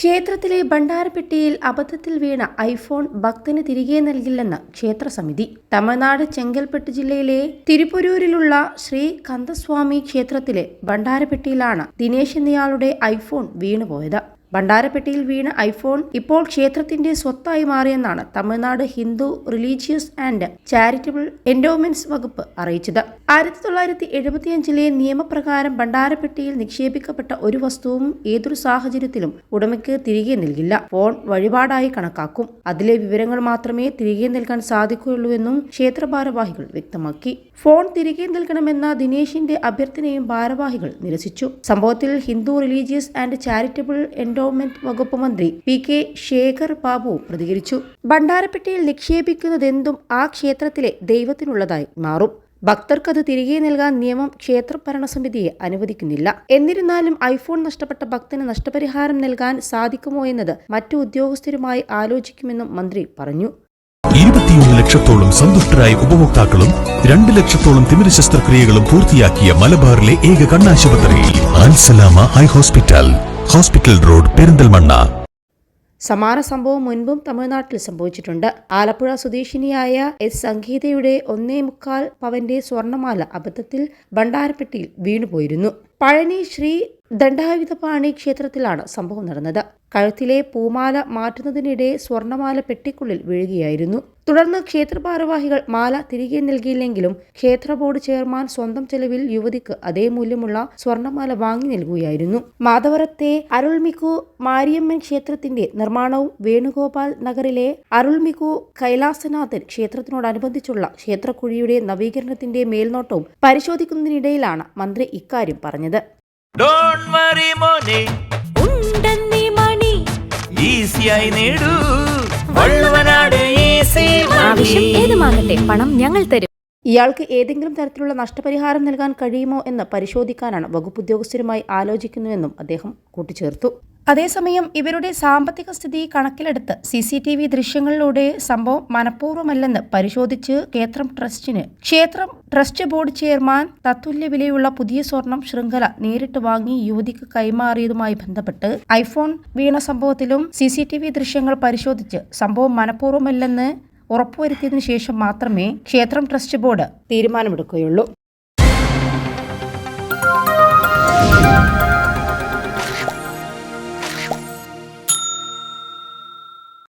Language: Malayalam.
ക്ഷേത്രത്തിലെ ഭണ്ഡാരപ്പെട്ടിയിൽ അബദ്ധത്തിൽ വീണ ഐഫോൺ ഭക്തന് തിരികെ നൽകില്ലെന്ന് ക്ഷേത്രസമിതി. തമിഴ്നാട് ചെങ്കൽപ്പെട്ട് ജില്ലയിലെ തിരുപ്പൊരൂരിലുള്ള ശ്രീ കന്ദസ്വാമി ക്ഷേത്രത്തിലെ ഭണ്ഡാരപ്പെട്ടിയിലാണ് ദിനേശ് എന്നയാളുടെ ഐഫോൺ വീണുപോയത്. ഭണ്ഡാരപ്പെട്ടിയിൽ വീണ് ഐഫോൺ ഇപ്പോൾ ക്ഷേത്രത്തിന്റെ സ്വത്തായി മാറിയെന്നാണ് Tamil Nadu Hindu religious and charitable endowments വകുപ്പ് അറിയിച്ചത്. ആയിരത്തി തൊള്ളായിരത്തി എഴുപത്തിയഞ്ചിലെ നിയമപ്രകാരം ഭണ്ഡാരപ്പെട്ടിയിൽ നിക്ഷേപിക്കപ്പെട്ട ഒരു വസ്തുവും ഏതൊരു സാഹചര്യത്തിലും ഉടമയ്ക്ക് തിരികെ നൽകില്ല. ഫോൺ വഴിപാടായി കണക്കാക്കും. അതിലെ വിവരങ്ങൾ മാത്രമേ തിരികെ നൽകാൻ സാധിക്കുകയുള്ളൂവെന്നും ക്ഷേത്ര ഭാരവാഹികൾ വ്യക്തമാക്കി. ഫോൺ തിരികെ നൽകണമെന്ന ദിനേശിന്റെ അഭ്യർത്ഥനയും ഭാരവാഹികൾ നിരസിച്ചു. സംഭവത്തിൽ Hindu religious and charitable endowment വകുപ്പ് മന്ത്രി പി കെ ശേഖർ ബാബു പ്രതികരിച്ചു. ഭണ്ഡാരപ്പെട്ടിയിൽ നിക്ഷേപിക്കുന്നതെന്തും ആ ക്ഷേത്രത്തിലെ ദൈവത്തിനുള്ളതായി മാറും. ഭക്തർക്കത് തിരികെ നൽകാൻ നിയമം ക്ഷേത്ര ഭരണസമിതിയെ അനുവദിക്കുന്നില്ല. എന്നിരുന്നാലും ഐഫോൺ നഷ്ടപ്പെട്ട ഭക്തന് നഷ്ടപരിഹാരം നൽകാൻ സാധിക്കുമോ എന്നത് മറ്റു ഉദ്യോഗസ്ഥരുമായി ആലോചിക്കുമെന്നും മന്ത്രി പറഞ്ഞു. ഇരുപത്തിയൊന്ന് ലക്ഷത്തോളം സന്തുഷ്ടരായ ഉപഭോക്താക്കളും രണ്ട് ലക്ഷത്തോളം തിമിര ശസ്ത്രക്രിയകളും പൂർത്തിയാക്കിയ മലബാറിലെ ഏക കണ്ണാശുപത്രി Al Salama eye hospital. Hospital road Perinthalmanna. സമാന സംഭവം മുൻപും തമിഴ്നാട്ടിൽ സംഭവിച്ചിട്ടുണ്ട്. ആലപ്പുഴ സ്വദേശിനിയായ എസ് സംഗീതയുടെ ഒന്നേ മുക്കാൽ പവന്റെ സ്വർണമാല അബദ്ധത്തിൽ ഭണ്ഡാരപ്പെട്ടിയിൽ വീണുപോയിരുന്നു. പഴനി ശ്രീ ദണ്ഡായുധപാണി ക്ഷേത്രത്തിലാണ് സംഭവം നടന്നത്. കഴുത്തിലെ പൂമാല മാറ്റുന്നതിനിടെ സ്വർണമാല പെട്ടിക്കുള്ളിൽ വീഴുകയായിരുന്നു. തുടർന്ന് ക്ഷേത്ര ഭാരവാഹികൾ മാല തിരികെ നൽകിയില്ലെങ്കിലും ക്ഷേത്ര ബോർഡ് ചെയർമാൻ സ്വന്തം ചെലവിൽ യുവതിക്ക് അതേ മൂല്യമുള്ള സ്വർണമാല വാങ്ങി നൽകുകയായിരുന്നു. മാധവരത്തെ അരുൾമികു മാരിയമ്മൻ ക്ഷേത്രത്തിന്റെ നിർമ്മാണവും വേണുഗോപാൽ നഗറിലെ അരുൾമികു കൈലാസനാഥൻ ക്ഷേത്രത്തിനോടനുബന്ധിച്ചുള്ള ക്ഷേത്രക്കുഴിയുടെ നവീകരണത്തിന്റെ മേൽനോട്ടവും പരിശോധിക്കുന്നതിനിടയിലാണ് മന്ത്രി ഇക്കാര്യം പറഞ്ഞത്. ഡോണ്ട് വറി മോനെ. ഉണ്ടെന്നീ മണി. ഈസിയായി നേടൂ. വള്ളുവനാട് ഈസി ആവശ്യം ഏതുമാകട്ടെ പണം ഞങ്ങൾ തരും. ഇയാൾക്ക് ഏതെങ്കിലും തരത്തിലുള്ള നഷ്ടപരിഹാരം നൽകാൻ കഴിയുമോ എന്ന് പരിശോധിക്കാനാണ് വകുപ്പ് ഉദ്യോഗസ്ഥരുമായി ആലോചിക്കുന്നുവെന്നും അദ്ദേഹം കൂട്ടിച്ചേർത്തു. അതേസമയം ഇവരുടെ സാമ്പത്തിക സ്ഥിതി കണക്കിലെടുത്ത് സി സി ടി വി ദൃശ്യങ്ങളിലൂടെ സംഭവം മനഃപൂർവമല്ലെന്ന് പരിശോധിച്ച് ക്ഷേത്രം ട്രസ്റ്റിന് ക്ഷേത്രം ട്രസ്റ്റ് ബോർഡ് ചെയർമാൻ തത്തുല്യ വിലയുള്ള പുതിയ സ്വർണം ശൃംഖല നേരിട്ട് വാങ്ങി യുവതിക്ക് കൈമാറിയതുമായി ബന്ധപ്പെട്ട് ഐഫോൺ വീണ സംഭവത്തിലും സി സി ടി വി ദൃശ്യങ്ങൾ പരിശോധിച്ച് സംഭവം മനഃപൂർവമല്ലെന്ന് ഉറപ്പുവരുത്തിയതിനു ശേഷം മാത്രമേ ക്ഷേത്രം ട്രസ്റ്റ് ബോർഡ് തീരുമാനമെടുക്കുകയുള്ളൂ.